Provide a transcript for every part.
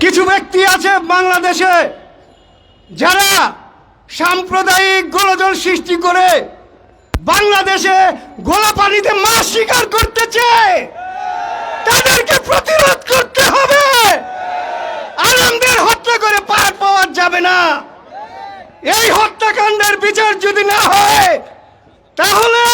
কিছু ব্যক্তি আছে বাংলাদেশে যারা সাম্প্রদায়িক গোলযোগ সৃষ্টি করে বাংলাদেশে গোলা পানিতে মাছ শিকার করতেছে তাদেরকে প্রতিরোধ করতে হবে। আনন্দের হত্যা করে পার পাওয়া যাবে না। এই হত্যাকাণ্ডের বিচার যদি না হয়, তাহলে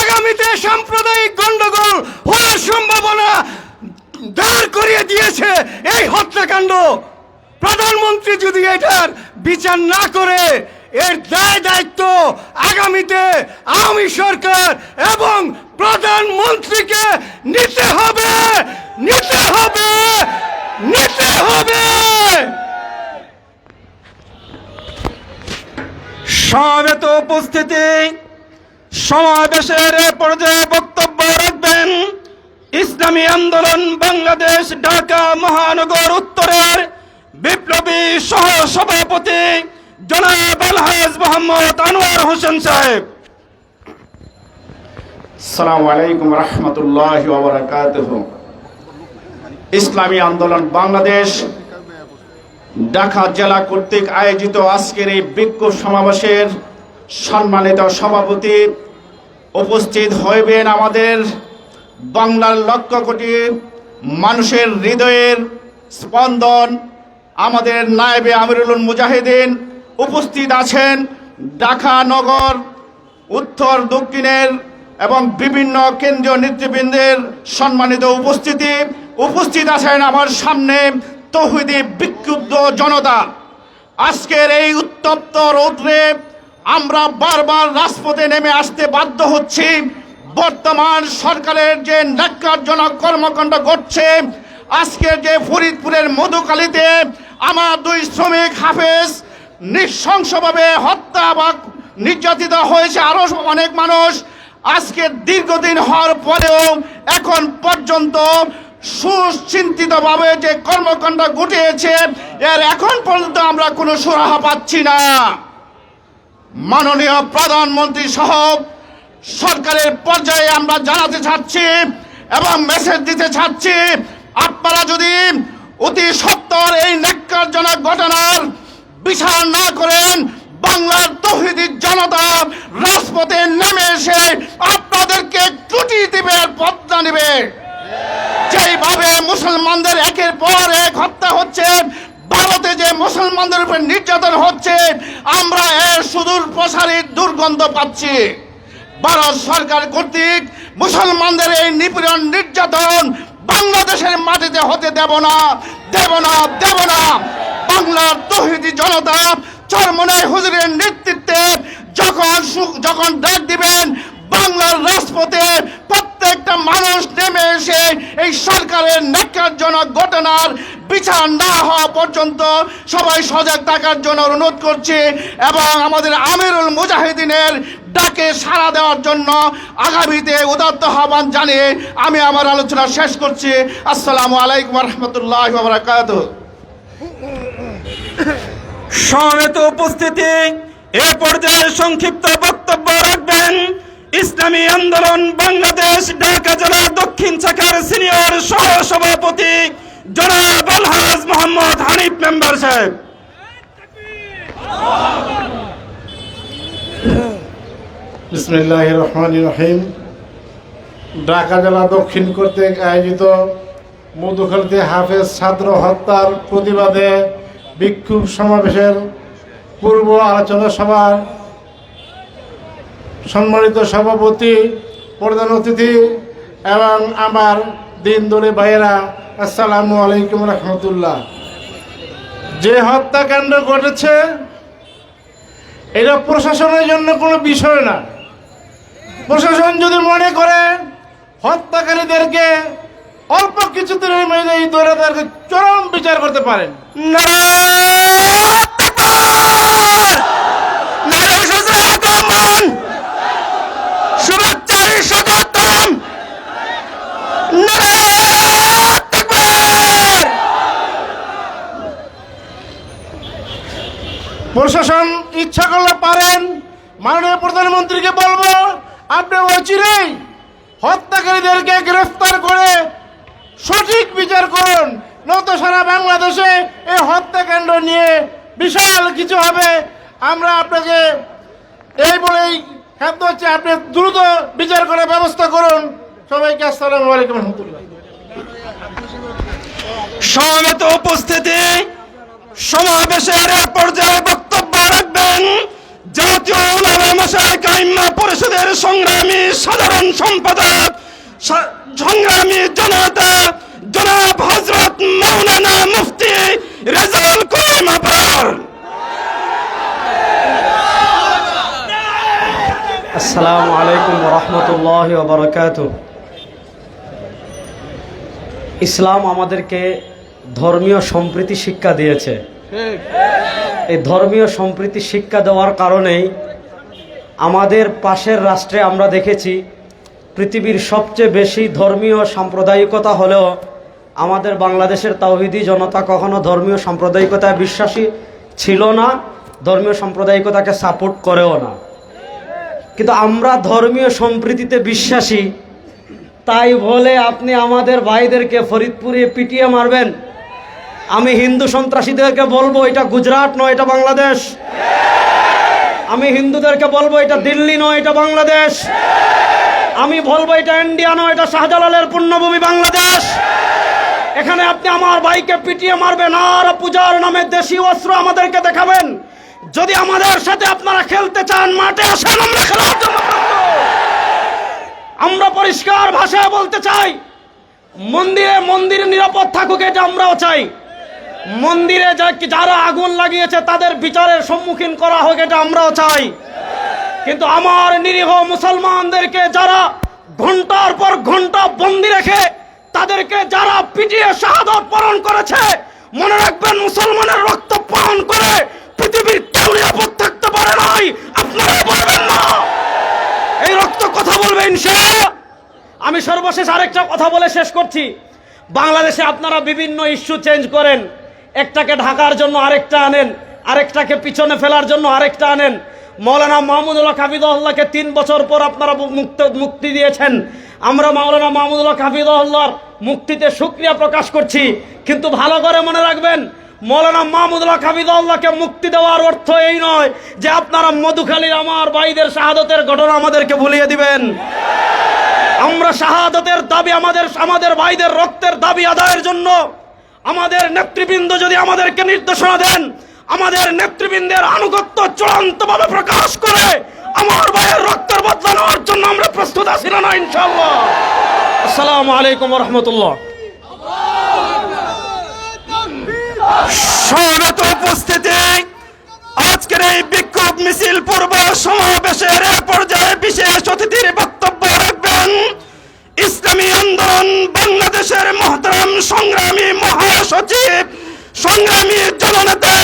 আগামীতে সাম্প্রদায়িক গন্ডগোল হওয়ার সম্ভাবনা করিয়ে দিয়েছে এই হত্যাকাণ্ড। প্রধানমন্ত্রী যদি এটার বিচার না করে, এর দায় দায়িত্ব আগামীতে আওয়ামী সরকার এবং প্রধানমন্ত্রীকে নিতে হবে নিতে হবে নিতে হবে। সমাবেত উপস্থিতি, সমাবেশের পর্যায়ে বক্তব্য রাখবেন ইসলামী আন্দোলন বাংলাদেশ, ঢাকা, মহানগর উত্তরের বিপ্লবী সহ সভাপতি জনাব আলহাজ মোহাম্মদ আনোয়ার হোসেন সাহেব। সালাম আলাইকুম রহমতুল্লাহ ইসলামী আন্দোলন বাংলাদেশ, ঢাকা জেলা কর্তৃক আয়োজিত আজকের এই বিক্ষোভ সমাবেশের সম্মানিত সভাপতি উপস্থিত হইবেন আমাদের বাংলার লক্ষ কোটি মানুষের হৃদয়ের স্পন্দন আমাদের নায়েবে আমিরুল মুজাহিদিন উপস্থিত আছেন ঢাকা নগর, উত্তর, দক্ষিণের এবং বিভিন্ন কেন্দ্রীয় নেতৃবৃন্দের সম্মানিত উপস্থিতি। উপস্থিত আছেন আমার সামনে তৌহিদি বিক্ষুব্ধ জনতা। আজকের এই উত্তপ্ত রৌদ্রে আমরা বারবার রাজপথে নেমে আসতে বাধ্য হচ্ছি। বর্তমান সরকারের যে ন্যাক্কারজনক কর্মকাণ্ড ঘটছে, আজকের যে ফরিদপুরের মধুকালীতে আমার দুই শ্রমিক হাফেজ নৃশংসভাবে হত্যা বা নির্যাতিত হয়েছে। আরও অনেক মানুষ আজকে দীর্ঘদিন হওয়ার পরেও এখন পর্যন্ত সুচিন্তিতভাবে যে কর্মকাণ্ড ঘটিয়েছে, এর এখন পর্যন্ত আমরা কোনো সুরাহা পাচ্ছি না। মাননীয় প্রধানমন্ত্রী সহ সরকারের পর্যায়ে আমরা জানাতে চাচ্ছি এবং মেসেজ দিতে চাচ্ছি, আপনারা যদি অতি সত্তর এই ন্যাক্কারজনক ঘটনার বিচার না করেন, বাংলার তহিদি জনতা রাজপথে নেমে এসে আপনাদেরকে ত্রুটি দিবে পদ্মা নিবে। যেইভাবে মুসলমানদের একের পর এক হত্যা হচ্ছে, ভারতে যে মুসলমানদের উপর নির্যাতন হচ্ছে, আমরা এর সুদূর প্রসারিত দুর্গন্ধ পাচ্ছি। ভারত সরকার কর্তৃক মুসলমানদের এই নিপীড়ন নির্যাতন বাংলাদেশের মাটিতে হতে দেব না দেব না দেব না। বাংলার তহিদি জনতা চরমনাই হুজুরের নেতৃত্বে যখন যখন ডাক দিবেন, বাংলার রাজপথে প্রত্যেকটা মানুষ নেমে এসে এই সরকারের ন্যাক্কারজনক ঘটনার বিচার না হওয়া পর্যন্ত সবাই সজাগ থাকার জন্য অনুরোধ করছি এবং আমাদের আমিরুল মুজাহিদিনের ডাকে সাড়া দেওয়ার জন্য আগামীতে উদাত্ত আহ্বান জানিয়ে আমি আমার আলোচনা শেষ করছি। আসসালামু আলাইকুম রহমতুল্লাহ বারকাত সমেত উপস্থিতি এ পর্যায়ে সংক্ষিপ্ত বক্তব্য রাখবেন। ইসলামী আন্দোলন বাংলাদেশ ঢাকা জেলা দক্ষিণ শাখার সিনিয়র সহ সভাপতি জনাব আলহাজ মোহাম্মদ হানিফ মেম্বার সাহেব। বিসমিল্লাহ রহমান রহিম। ঢাকা জেলা দক্ষিণ কর্তৃক আয়োজিত মধুখালীতে হাফেজ ছাত্র হত্যার প্রতিবাদে বিক্ষোভ সমাবেশের পূর্ব আলোচনা সভার সম্মানিত সভাপতি প্রধান অতিথি এবং আমার দিন দলে ভাইয়েরা আসসালামু আলাইকুম রহমতুল্লাহ। যে হত্যাকাণ্ড ঘটেছে, এটা প্রশাসনের জন্য কোনো বিষয় না। প্রশাসন যদি মনে করে হত্যাকারীদেরকে অল্প কিছু দিনের মধ্যেই ধরে তাদেরকে চরম বিচার করতে পারেন। শুভেচ্ছার স্বাগতম প্রশাসন ইচ্ছা করলে পারেন মাননীয় প্রধানমন্ত্রীকে বলব আপনি অচিরেই হত্যাকারীদেরকে গ্রেফতার করে সঠিক বিচার করুন নয়তো সারা বাংলাদেশে এই হত্যাকাণ্ড নিয়ে বিশাল কিছু হবে। আমরা আপনাকে এই বলেই খাদ্য হচ্ছে। আপনি দ্রুত বিচার করে ব্যবস্থা করুন। সবাইকে আসসালামু আলাইকুম সমবেত উপস্থিতি, সমাবেশের পর্যায়ে বক্তব্য রাখবেন। জাতীয় পরিষদের সংগ্রামী সাধারণ সম্পাদক সংগ্রামী জনতা, জনাব হজরত মৌলানা মুফতি রেজাউল করিম আবরার। আসসালামু আলাইকুম রহমতুল্লাহ বারকাত। ইসলাম আমাদেরকে ধর্মীয় সম্প্রীতি শিক্ষা দিয়েছে। এই ধর্মীয় সম্প্রীতি শিক্ষা দেওয়ার কারণেই আমাদের পাশের রাষ্ট্রে আমরা দেখেছি, পৃথিবীর সবচেয়ে বেশি ধর্মীয় সাম্প্রদায়িকতা হলেও আমাদের বাংলাদেশের তাওহিদি জনতা কখনো ধর্মীয় সাম্প্রদায়িকতায় বিশ্বাসী ছিল না, ধর্মীয় সাম্প্রদায়িকতাকে সাপোর্ট করেও না। কিন্তু আমরা ধর্মীয় সম্প্রীতিতে বিশ্বাসী, তাই বলে আপনি আমাদের ভাইদেরকে ফরিদপুরে পিটিয়ে মারবেন। আমি হিন্দু সন্ত্রাসীদেরকে বলব, এটা গুজরাট নয়, এটা বাংলাদেশ। আমি হিন্দুদেরকে বলব, এটা দিল্লি নয়, এটা বাংলাদেশ। আমি বলব, এটা ইন্ডিয়া নয়, এটা শাহজালালের পুণ্যভূমি বাংলাদেশ। এখানে আপনি আমার ভাইকে পিটিয়ে মারবেন, আর পূজার নামে দেশি অস্ত্র আমাদেরকে দেখাবেন। যদি আমাদের সাথে আপনারা খেলতে চান, মাঠে আসেন, আমরা খেলার জন্য আমরা পরিষ্কার ভাষায় বলতে চাই, মন্দিরে মন্দির নিরাপদ থাকুক, এটা আমরাও চাই। মন্দিরে যারা আগুন লাগিয়েছে, তাদের বিচারের সম্মুখীন করা হোক, এটা আমরাও চাই। কিন্তু আমার নিরীহ মুসলমানদেরকে যারা ঘণ্টার পর ঘণ্টা বন্দি রেখে, তাদেরকে যারা পিটিয়ে শাহাদত পালন করেছে, মনে রাখবেন মুসলমানের রক্ত পালন করে পৃথিবীর কেউ নিরাপদ থাকতে পারে নাই। আপনারা বলবেন না। এই রক্ত কথা বলবেন সে। আমি সর্বশেষ আরেকটা কথা বলে শেষ করছি। বাংলাদেশে আপনারা বিভিন্ন ইস্যু চেঞ্জ করেন। একটাকে ঢাকার জন্য আরেকটা আনেন, আরেকটাকে পিছনে ফেলার জন্য আরেকটা আনেন। মৌলানা মাহমুদুল্লাহ হাফিদুল্লাহকে তিন বছর পর আপনারা মুক্ত মুক্তি দিয়েছেন। আমরা মাওলানা মাহমুদুল্লাহ হাফিদুল্লাহর মুক্তিতে সুক্রিয়া প্রকাশ করছি। কিন্তু ভালো করে মনে রাখবেন মৌলানা মাহমুদুল্লাহ হাফিদুল্লাহকে মুক্তি দেওয়ার অর্থ এই নয় যে আপনারা মধুখালীর আমার ভাইদের শাহাদতের ঘটনা আমাদেরকে ভুলিয়ে দিবেন। আমরা শাহাদতের দাবি আমাদের আমাদের ভাইদের রক্তের দাবি আদায়ের জন্য আমাদের নেতৃবৃন্দ যদি আমাদেরকে নির্দেশনা দেন, আমাদের নেতৃবৃন্দের আনুগত্য চূড়ান্তভাবে প্রকাশ করে আমার ভাইয়ের রক্তের বদলা নেওয়ার জন্য আমরা প্রস্তুত আছি না ইনশাআল্লাহ। আসসালামু আলাইকুম রহমতুল্লাহ। সমবেত উপস্থিতি, আজকের এই বিক্ষোভ মিছিল পূর্ব সমাবেশের পর্যায়ে বিশেষ অতিথির বক্তব্য রাখবেন। ইসলামী আন্দোলন বাংলাদেশের মহতরম সংগ্রামী মহাসচিব, সংগ্রামী জননেতা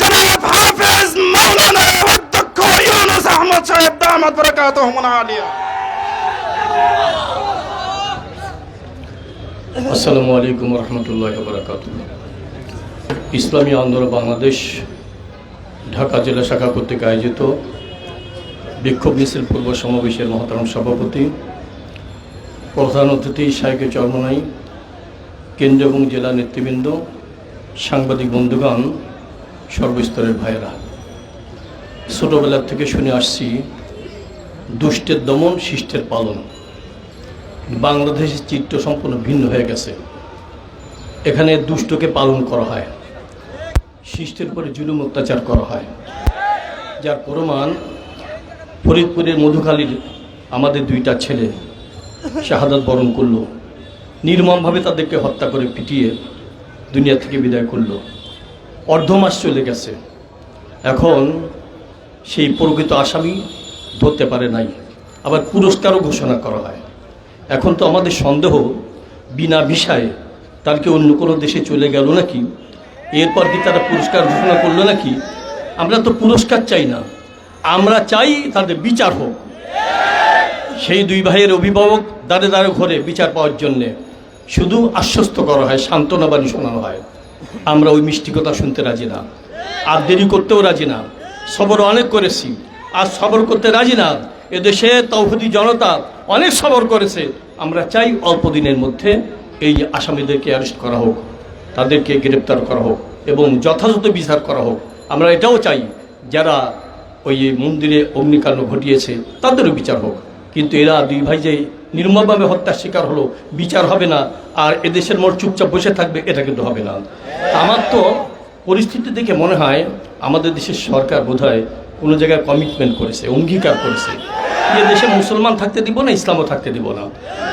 জনাব হাফেজ মাওলানা অধ্যক্ষ ইউনুস আহমদ সাহেব, দামাত বরকাতুহু আলিয়া আসসালামু আলাইকুম রহমতুল্লাহ বরাকাত ইসলামী আন্দোলন বাংলাদেশ, ঢাকা জেলা শাখা কর্তৃক আয়োজিত বিক্ষোভ মিছিল পূর্ব সমাবেশের মহতারাম সভাপতি, প্রধান অতিথি শাইকে চরমনাই কেন্দ্র এবং জেলা নেতৃবৃন্দ, সাংবাদিক বন্ধুগণ, সর্বস্তরের ভাইয়েরা। ছোটোবেলার থেকে শুনে আসছি, দুষ্টের দমন, শিষ্টের পালন। বাংলাদেশের চিত্র সম্পূর্ণ ভিন্ন হয়ে গেছে। এখানে দুষ্টকে পালন করা হয়। শিষ্টের উপরে জুলুম অত্যাচার করা হয়। যার প্রমাণ ফরিদপুরের মধুখালীর আমাদের দুইটা ছেলে শাহাদাত বরণ করল, নির্মমভাবে তাদেরকে হত্যা করে পিটিয়ে দুনিয়া থেকে বিদায় করল। অর্ধ মাস চলে গেছে। এখন সেই প্রকৃত আসামি ধরতে পারে নাই। আবার পুরস্কারও ঘোষণা করা হয়। এখন তো আমাদের সন্দেহ, বিনা ভিসায় তার কি অন্য কোনো দেশে চলে গেল নাকি? এরপর কি তারা পুরস্কার ঘোষণা করল নাকি? আমরা তো পুরস্কার চাই না। আমরা চাই তাদের বিচার হোক। সেই দুই ভাইয়ের অভিভাবক দাঁড়ে দাঁড়ে ঘরে বিচার পাওয়ার জন্যে। শুধু আশ্বস্ত করা হয়, সান্ত্বনা বাণী শোনানো হয়। আমরা ওই মিষ্টি কথা শুনতে রাজি না। আর দেরি করতেও রাজি না। সবর অনেক করেছি। আর সবর করতে রাজি না। এদেশে তৌহদি জনতা অনেক সবর করেছে। আমরা চাই অল্প দিনের মধ্যে এই আসামিদেরকে অ্যারেস্ট করা হোক। তাদেরকে গ্রেপ্তার করা হোক এবং যথাযথ বিচার করা হোক। আমরা এটাও চাই, যারা ওই মন্দিরে অগ্নিকাণ্ড ঘটিয়েছে, তাদেরও বিচার হোক। কিন্তু এরা দুই ভাই যে নির্মমভাবে হত্যার শিকার হলো, বিচার হবে না, আর এদেশের মোট চুপচাপ বসে থাকবে, এটা কিন্তু হবে না। আমার তো পরিস্থিতি দেখে মনে হয়, আমাদের দেশের সরকার বোধহয় কোনো জায়গায় কমিটমেন্ট করেছে, অঙ্গীকার করেছে। যে দেশে মুসলমান থাকতে দিব না, ইসলামও থাকতে দিব না।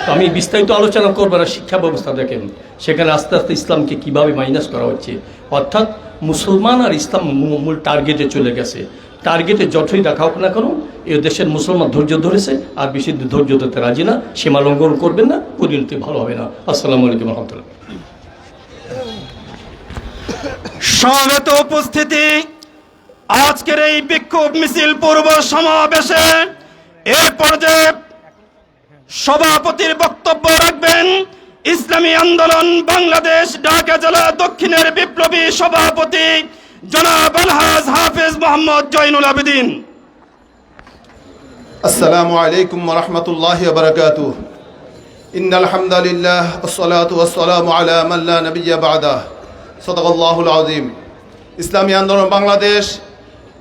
তো আমি বিস্তারিত আলোচনা করব না, শিক্ষা ব্যবস্থা দেখেন। সেখানে আস্তে আস্তে ইসলামকে কীভাবে মাইনাস করা হচ্ছে। অর্থাৎ মুসলমান আর ইসলাম মূল টার্গেটে চলে গেছে। টার্গেটে যতই দেখা হোক না কেন, এ দেশের মুসলমান ধৈর্য ধরেছে, আর বেশি ধৈর্য ধরতে রাজি না, সীমা লঙ্ঘন করবেন না, পরিণতি ভালো হবে না। আসসালামু আলাইকুম রহমতুল্লাহ। সমবেত উপস্থিতি। আজকের এই বিক্ষোভ মিছিল পূর্ব সমাবেশে এ পর্যায়ে সভাপতির বক্তব্য রাখবেন ইসলামী আন্দোলন বাংলাদেশ ঢাকা জেলা দক্ষিণের বিপ্লবী সভাপতি জনাব আলহাজ হাফিজ মোহাম্মদ জৈনুল আবেদিন السلام عليكم ورحمة الله وبركاته إن الحمد لله والصلاة والسلام على من لا نبي بعده صدق الله العظيم ইসলামী আন্দোলন বাংলাদেশ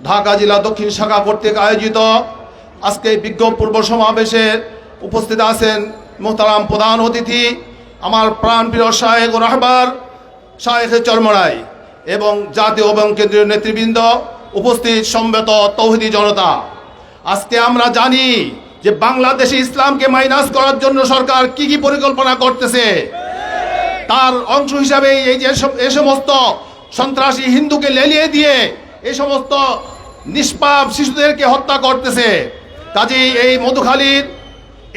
ঢাকা জেলা দক্ষিণ শাখা কর্তৃক আয়োজিত আজকে বিজ্ঞ পূর্ব সমাবেশে উপস্থিত আছেন মোহতারাম প্রধান অতিথি, আমার প্রাণপ্রিয় শাহেক ও রাহবার শাহেখে চরমরাই এবং জাতীয় এবং কেন্দ্রীয় নেতৃবৃন্দ উপস্থিত সম্বেত তৌহিদি জনতা। আজকে আমরা জানি যে বাংলাদেশে ইসলামকে মাইনাস করার জন্য সরকার কি কি পরিকল্পনা করতেছে। তার অংশ হিসাবে এই যে এ সমস্ত সন্ত্রাসী হিন্দুকে লেলিয়ে দিয়ে এই সমস্ত নিষ্পাপ শিশুদেরকে হত্যা করতেছে। কাজেই এই মধুখালীর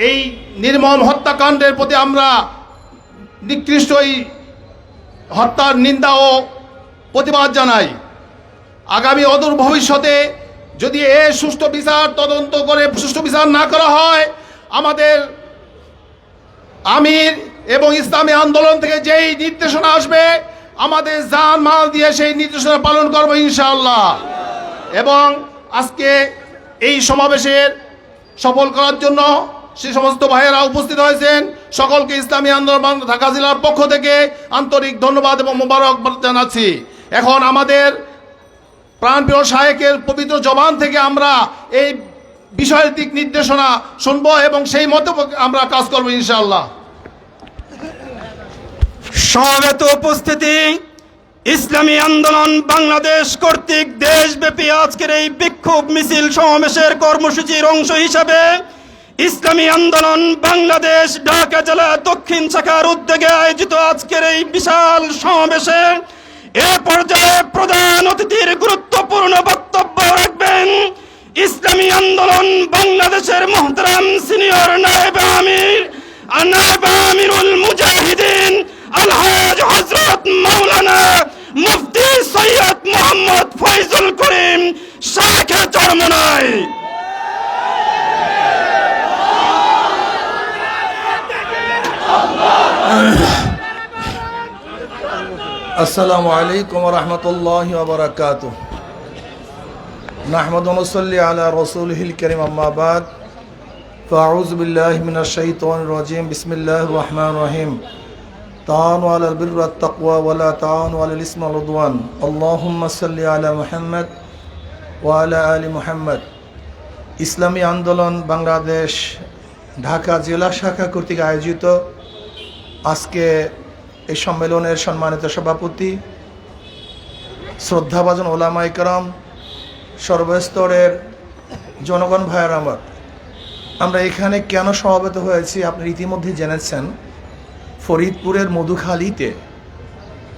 এই নির্মম হত্যাকাণ্ডের প্রতি আমরা নিকৃষ্টই হত্যার নিন্দা ও প্রতিবাদ জানাই। আগামী অদূর ভবিষ্যতে যদি এ সুষ্ঠু বিচার তদন্ত করে সুষ্ঠু বিচার না করা হয়, আমাদের আমির এবং ইসলামী আন্দোলন থেকে যেই নির্দেশনা আসবে, আমাদের জান মাল দিয়ে সেই নির্দেশনা পালন করব ইনশাআল্লাহ। এবং আজকে এই সমাবেশের সফল করার জন্য সে সমস্ত ভাইয়েরা উপস্থিত হয়েছেন। সকলকে ইসলামী আন্দোলন ঢাকা জেলার পক্ষ থেকে আন্তরিক ধন্যবাদ এবং মোবারক জানাচ্ছি। এখন আমাদের প্রাণপ্রিয় শাহেকের পবিত্র জবান থেকে আমরা এই বিষয়ের দিক নির্দেশনা শুনব এবং সেই মতো আমরা কাজ করব ইনশাআল্লাহ। সমবেত উপস্থিতি। ইসলামী আন্দোলন বাংলাদেশ কর্তৃক দেশব্যাপী আজকের এই বিক্ষোভ মিছিল সমাবেশের কর্মসূচির অংশ হিসাবে ইসলামী আন্দোলন বাংলাদেশ ঢাকা জেলা দক্ষিণ শাখার উদ্যোগে আয়োজিত আজকের এই বিশাল সমাবেশে এ পর্যায়ে প্রধান অতিথির গুরুত্বপূর্ণ বক্তব্য রাখবেন ইসলামী আন্দোলন বাংলাদেশের মোহতারাম সিনিয়র নায়েব আমির। নায়েব আমিরুল শাহ চরমনায় السلام عليكم ورحمة الله وبركاته نحمد ونصلي على رسوله الكريم أما بعد فأعوذ بالله من الشيطان الرجيم بسم الله الرحمن الرحيم تعاونوا على البر والتقوى ولا تعاونوا على الإثم والعدوان اللهم صل على محمد ওয়ালা আলী মোহাম্মদ। ইসলামী আন্দোলন বাংলাদেশ, ঢাকা জেলা শাখা কর্তৃক আয়োজিত আজকে এই সম্মেলনের সম্মানিত সভাপতি, শ্রদ্ধাভাজন ওলামাইকরম সর্বস্তরের জনগণ ভাইয়ার আমার। আমরা এখানে কেন সমাবেত হয়েছি আপনি ইতিমধ্যে জেনেছেন। ফরিদপুরের মধুখালীতে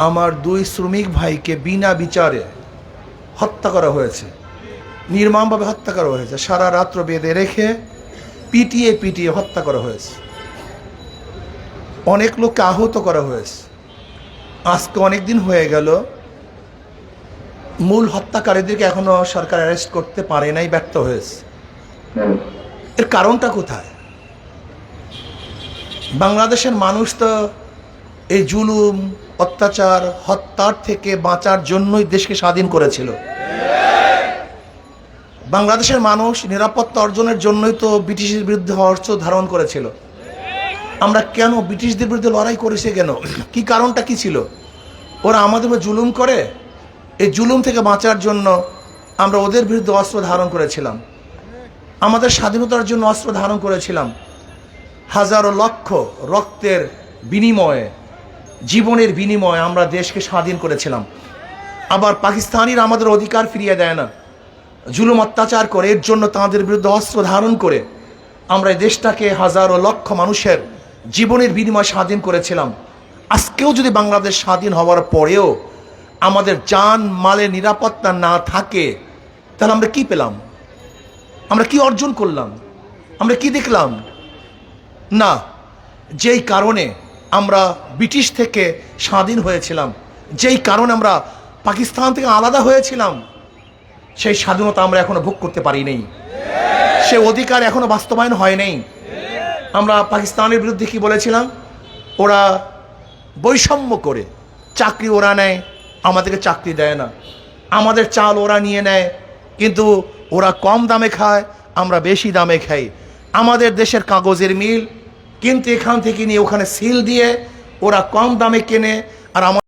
আমার দুই শ্রমিক ভাইকে বিনা বিচারে হত্যা করা হয়েছে। নির্মমভাবে হত্যা করা হয়েছে। সারা রাত্র বেঁধে রেখে পিটিয়ে পিটিয়ে হত্যা করা হয়েছে। অনেক লোককে আহত করা হয়েছে। আজকে অনেক দিন হয়ে গেল। মূল হত্যাকারীদেরকে এখনও সরকার অ্যারেস্ট করতে পারে নাই ব্যর্থ হয়েছে। এর কারণটা কোথায়? বাংলাদেশের মানুষ তো এই জুলুম অত্যাচার হত্যার থেকে বাঁচার জন্যই দেশকে স্বাধীন করেছিল। বাংলাদেশের মানুষ নিরাপত্তা অর্জনের জন্যই তো ব্রিটিশের বিরুদ্ধে অস্ত্র ধারণ করেছিল। আমরা কেন ব্রিটিশদের বিরুদ্ধে লড়াই করেছে কেন? কি কারণটা কি ছিল? ওরা আমাদের জুলুম করে? এই জুলুম থেকে বাঁচার জন্য আমরা ওদের বিরুদ্ধে অস্ত্র ধারণ করেছিলাম। আমাদের স্বাধীনতার জন্য অস্ত্র ধারণ করেছিলাম। হাজারো লক্ষ রক্তের বিনিময়ে, জীবনের বিনিময়ে আমরা দেশকে স্বাধীন করেছিলাম। আবার পাকিস্তানিরা আমাদের অধিকার ফিরিয়ে দেয় না। জুলুম অত্যাচার করে, এর জন্য তাদের বিরুদ্ধে অস্ত্র ধারণ করে আমরা এই দেশটাকে হাজারো লক্ষ মানুষের জীবনের বিনিময়ে স্বাধীন করেছিলাম। আজকেও যদি বাংলাদেশ স্বাধীন হওয়ার পরেও আমাদের যান মালে নিরাপত্তা না থাকে, তাহলে আমরা কি পেলাম? আমরা কি অর্জন করলাম? আমরা কি দেখলাম? না, যেই কারণে আমরা ব্রিটিশ থেকে স্বাধীন হয়েছিলাম, যেই কারণে আমরা পাকিস্তান থেকে আলাদা হয়েছিলাম সেই স্বাধীনতা আমরা এখনও ভোগ করতে পারি নাই। সে অধিকার এখনও বাস্তবায়ন হয় নাই। আমরা পাকিস্তানের বিরুদ্ধে কি বলেছিলাম? ওরা বৈষম্য করে। চাকরি ওরা নেয়, আমাদেরকে চাকরি দেয় না। আমাদের চাল ওরা নিয়ে নেয়, কিন্তু ওরা কম দামে খায়, আমরা বেশি দামে খাই। আমাদের দেশের কাগজের মিল, কিন্তু এখান থেকে নিয়ে ওখানে সিল দিয়ে ওরা কম দামে কেনে, আর আমার